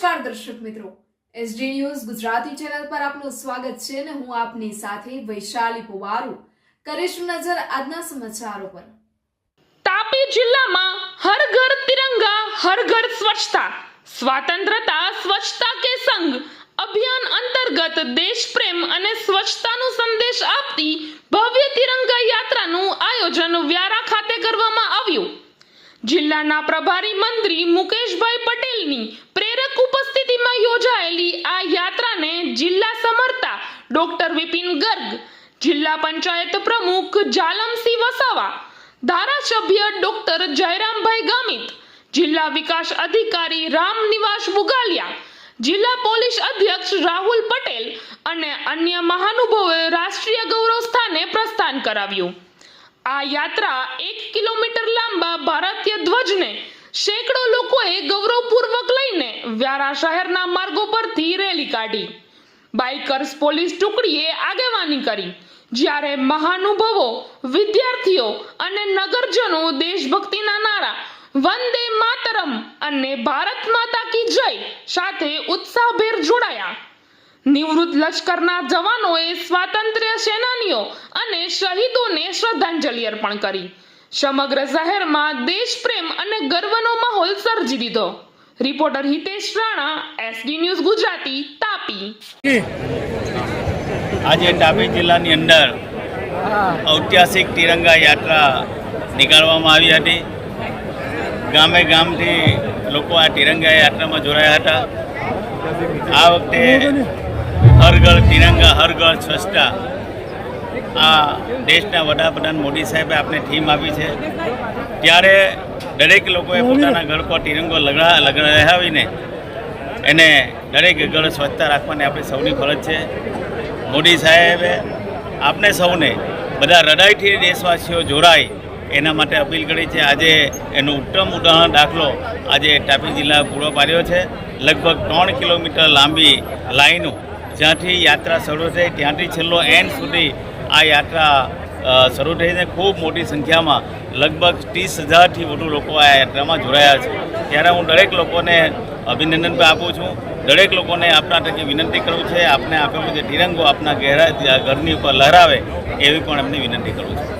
નમસ્કાર દર્શક મિત્રો. એસડી ન્યૂઝ ગુજરાતી ચેનલ પર આપનું સ્વાગત છે અને હું આપની સાથે વૈશાલી પુવારુ. કરીશું નજર આજના સમાચારો પર. તાપી જિલ્લામાં હર ઘર તિરંગા, હર ઘર સ્વચ્છતા, સ્વાતંત્રતા, સ્વચ્છતા કે સંગ અભિયાન અંતર્ગત દેશ પ્રેમ અને સ્વચ્છતાનો સંદેશ આપતી ભવ્ય તિરંગા યાત્રાનું આયોજન વ્યારા ખાતે કરવામાં આવ્યું. જિલ્લાના પ્રભારી મંત્રી મુકેશભાઈ પટેલની પ્રેરક ઉપસ્થિતિમાં યોજાયેલી આ યાત્રાને જિલ્લા સમર્તા ડોક્ટર વિપિન ગર્ગ, જિલ્લા પંચાયત પ્રમુખ જાલમસિંહ વસાવા, ધારાસભ્ય ડોક્ટર જયરામભાઈ ગામિત, જિલ્લા વિકાસ અધિકારી રામ નિવાસ બુગાલિયા જિલ્લા પોલીસ અધ્યક્ષ રાહુલ પટેલ અને અન્ય મહાનુભાવોએ રાષ્ટ્રીય ગૌરવ સ્થાને પ્રસ્થાન કરાવ્યું. આ યાત્રા એક કિલોમીટર લાંબા ભારતીય ધ્વજને સેંકડો લોકોએ ગૌરવપૂર્વક લઈને વ્યારા શહેરના માર્ગો પરથી રેલી કાઢી. બાઇકર્સ પોલીસ ટુકડીએ આગેવાની કરી. જ્યારે મહાનુભવો, વિદ્યાર્થીઓ અને નગરજનો દેશભક્તિના નારા, વંદે માતરમ અને ભારત માતા કી જય સાથે ઉત્સાહભેર જોડાયા. નિવૃત્ત લશ્કરના જવાનોએ સ્વાતંત્ર્ય સેનાનીઓ અને શહીદોને શ્રદ્ધાંજલિ અર્પણ કરી. સમગ્ર શહેરમાં દેશ પ્રેમ અને ગર્વનો માહોલ સર્જી દીધો. Reporter Hitesh Rana, SD news Gujarati Tapi આજે તાપી જિલ્લાની અંદર ઐતિહાસિક તિરંગા યાત્રા નીકાળવામાં આવી હતી. ગામે ગામથી લોકો આ તિરંગા યાત્રામાં જોડાયા હતા. આ વખતે હર ઘર તિરંગા, હર ઘર સ્વચ્છતા આ દેશના વડાપ્રધાન મોદી સાહેબે આપણે થીમ આપી છે. ત્યારે દરેક લોકોએ પોતાના ઘર પર તિરંગો લગા લગાવીને એને દરેક ઘર સ્વચ્છતા રાખવાની આપણી સૌની ફરજ છે. મોદી સાહેબે આપને સૌને બધા હૃદયથી દેશવાસીઓ જોડાય એના માટે અપીલ કરી છે. આજે એનું ઉત્તમ ઉદાહરણ દાખલો આજે તાપી જિલ્લા પૂરો પાડ્યો છે. લગભગ ત્રણ કિલોમીટર લાંબી લાઈનો જ્યાંથી યાત્રા શરૂ થઈ, ત્યાંથી છેલ્લો એન્ડ સુધી આ યાત્રા શરૂ થઈને ખૂબ મોટી સંખ્યામાં લગભગ ત્રીસ હજારથી વધુ લોકો આ યાત્રામાં જોડાયા છે. ત્યારે હું દરેક લોકોને અભિનંદન પણ આપું છું. દરેક લોકોને આપના થકી વિનંતી કરું છે. આપને આપેલું જે તિરંગો આપના ઘેરા ઘરની ઉપર લહેરાવે, એવી પણ એમની વિનંતી કરું છું.